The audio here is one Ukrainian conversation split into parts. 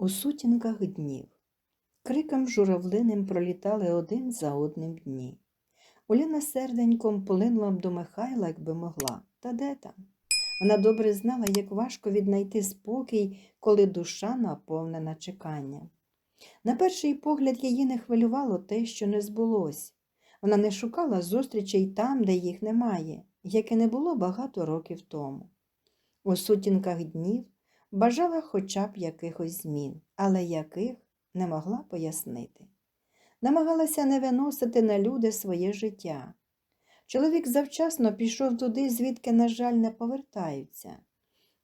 У сутінках днів. Криком журавлиним пролітали один за одним дні. Уляна серденьком полинула б до Михайла, якби могла. Та де там? Вона добре знала, як важко віднайти спокій, коли душа наповнена чеканням. На перший погляд її не хвилювало те, що не збулось. Вона не шукала зустрічей там, де їх немає, як і не було багато років тому. У сутінках днів бажала хоча б якихось змін, але яких не могла пояснити. Намагалася не виносити на люди своє життя. Чоловік завчасно пішов туди, звідки, на жаль, не повертаються,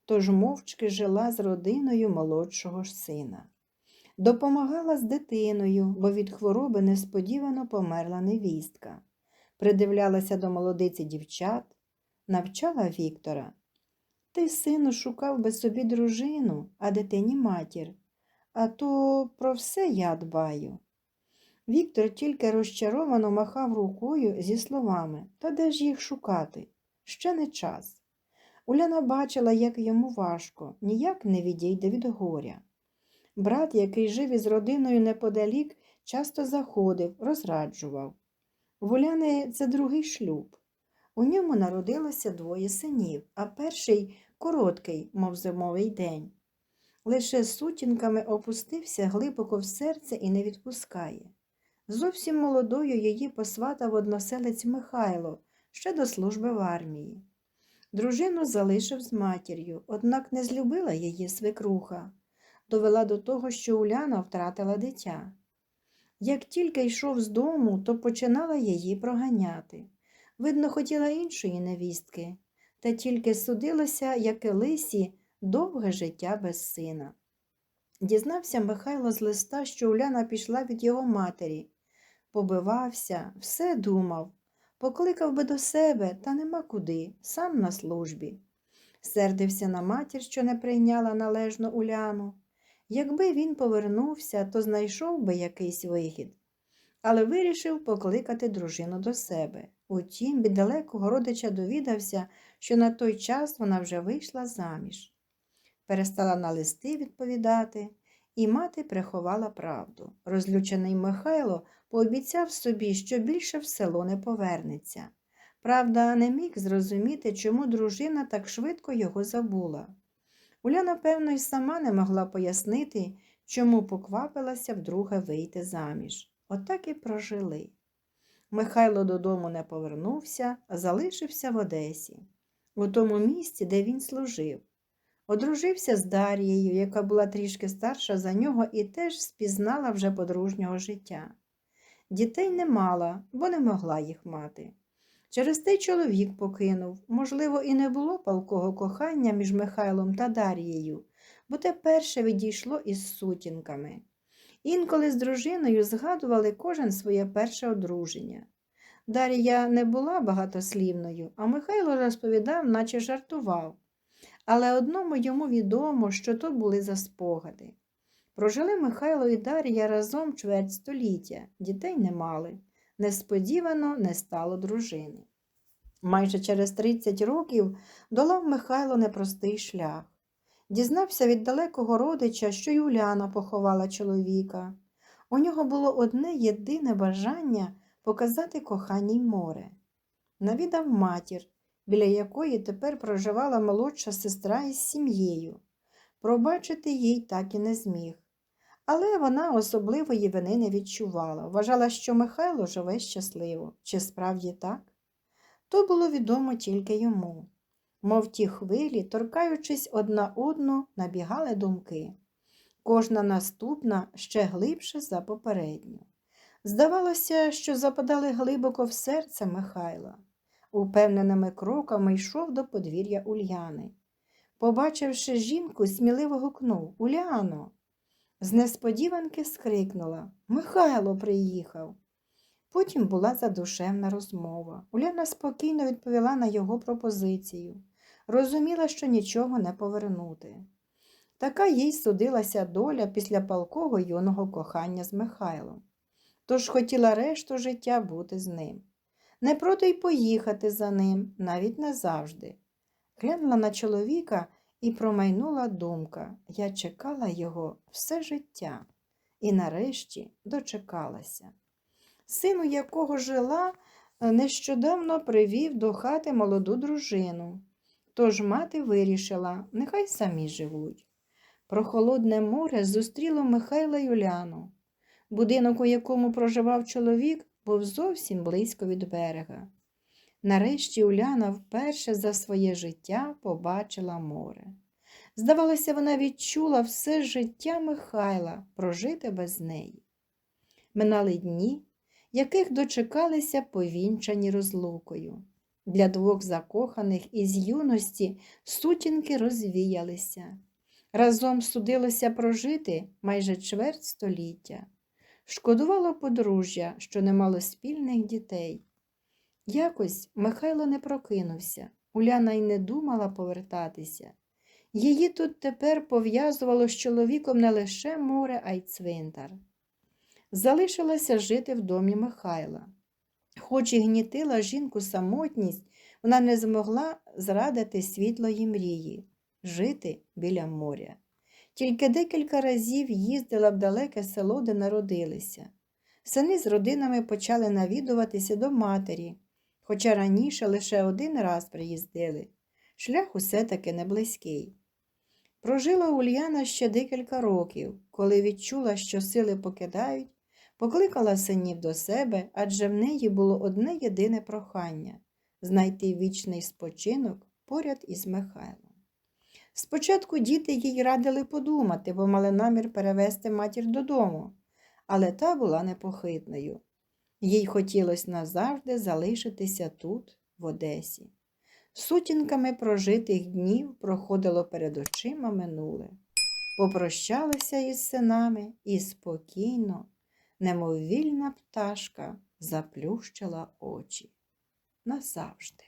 тож мовчки жила з родиною молодшого ж сина. Допомагала з дитиною, бо від хвороби несподівано померла невістка. Придивлялася до молодиці дівчат, навчала Віктора. Ти, сину, шукав би собі дружину, а дитині матір. А то про все я дбаю. Віктор тільки розчаровано махав рукою зі словами Та де ж їх шукати? Ще не час. Уляна бачила, як йому важко, ніяк не відійде від горя. Брат, який жив із родиною неподалік, часто заходив, розраджував. В Уляни це другий шлюб. У ньому народилося двоє синів, а перший короткий, мов зимовий день. Лише сутінками опустився глибоко в серце і не відпускає. Зовсім молодою її посватав односелець Михайло ще до служби в армії. Дружину залишив з матір'ю, однак не злюбила її свекруха, довела до того, що Уляна втратила дитя. Як тільки йшов з дому, то починала її проганяти. Видно, хотіла іншої невістки, та тільки судилося, як і лисі, довге життя без сина. Дізнався Михайло з листа, що Уляна пішла від його матері. Побивався, все думав, покликав би до себе, та нема куди, сам на службі. Сердився на матір, що не прийняла належну Уляну. Якби він повернувся, то знайшов би якийсь вихід, але вирішив покликати дружину до себе. Утім, від далекого родича довідався, що на той час вона вже вийшла заміж. Перестала на листи відповідати, і мати приховала правду. Розлючений Михайло пообіцяв собі, що більше в село не повернеться. Правда, не міг зрозуміти, чому дружина так швидко його забула. Уляна, певно, й сама не могла пояснити, чому поквапилася вдруге вийти заміж. Отак і прожили. Михайло додому не повернувся, залишився в Одесі, у тому місці, де він служив. Одружився з Дар'єю, яка була трішки старша за нього і теж спізнала вже подружнього життя. Дітей не мала, бо не могла їх мати. Через те чоловік покинув, можливо, і не було палкого кохання між Михайлом та Дар'єю, бо те перше відійшло із сутінками. Інколи з дружиною згадували кожен своє перше одруження. Дар'я не була багатослівною, а Михайло розповідав, наче жартував. Але одному йому відомо, що то були за спогади. Прожили Михайло і Дар'я разом чверть століття, дітей не мали. Несподівано не стало дружини. Майже через 30 років долав Михайло непростий шлях. Дізнався від далекого родича, що Юляна поховала чоловіка. У нього було одне єдине бажання показати коханій море. Навідав матір, біля якої тепер проживала молодша сестра із сім'єю. Пробачити їй так і не зміг. Але вона особливої вини не відчувала, вважала, що Михайло живе щасливо. Чи справді так? То було відомо тільки йому. Мов ті хвилі, торкаючись одна одну, набігали думки. Кожна наступна ще глибше за попередню. Здавалося, що западали глибоко в серце Михайла. Упевненими кроками йшов до подвір'я Ульяни. Побачивши жінку, сміливо гукнув Уляно. З несподіванки скрикнула Михайло приїхав. Потім була задушевна розмова. Уляна спокійно відповіла на його пропозицію. Розуміла, що нічого не повернути. Така їй судилася доля після палкого юного кохання з Михайлом. Тож хотіла решту життя бути з ним. Не проти й поїхати за ним, навіть назавжди. Глянула на чоловіка і промайнула думка. Я чекала його все життя і нарешті дочекалася. Син, у якого жила, е, нещодавно привів до хати молоду дружину. Тож мати вирішила, нехай самі живуть. Прохолодне море зустріло Михайла й Уляну. Будинок, у якому проживав чоловік, був зовсім близько від берега. Нарешті Уляна вперше за своє життя побачила море. Здавалося, вона відчула все життя Михайла, прожите без неї. Минали дні, яких дочекалися повінчані розлукою. Для двох закоханих із юності сутінки розвіялися. Разом судилося прожити майже чверть століття. Шкодувало подружжя, що не мало спільних дітей. Якось Михайло не прокинувся, Уляна й не думала повертатися. Її тут тепер пов'язувало з чоловіком не лише море, а й цвинтар. Залишилася жити в домі Михайла. Хоч і гнітила жінку самотність, вона не змогла зрадити світлої мрії жити біля моря. Тільки декілька разів їздила в далеке село, де народилися. Сини з родинами почали навідуватися до матері, хоча раніше лише один раз приїздили. Шлях усе таки не близький. Прожила Ульяна ще декілька років, коли відчула, що сили покидають, покликала синів до себе, адже в неї було одне єдине прохання знайти вічний спочинок поряд із Михайлом. Спочатку діти їй радили подумати, бо мали намір перевезти матір додому, але та була непохитною. Їй хотілося назавжди залишитися тут, в Одесі. Сутінками прожитих днів проходило перед очима минуле. Попрощалася із синами і спокійно, немов вільна пташка, заплющила очі. Назавжди.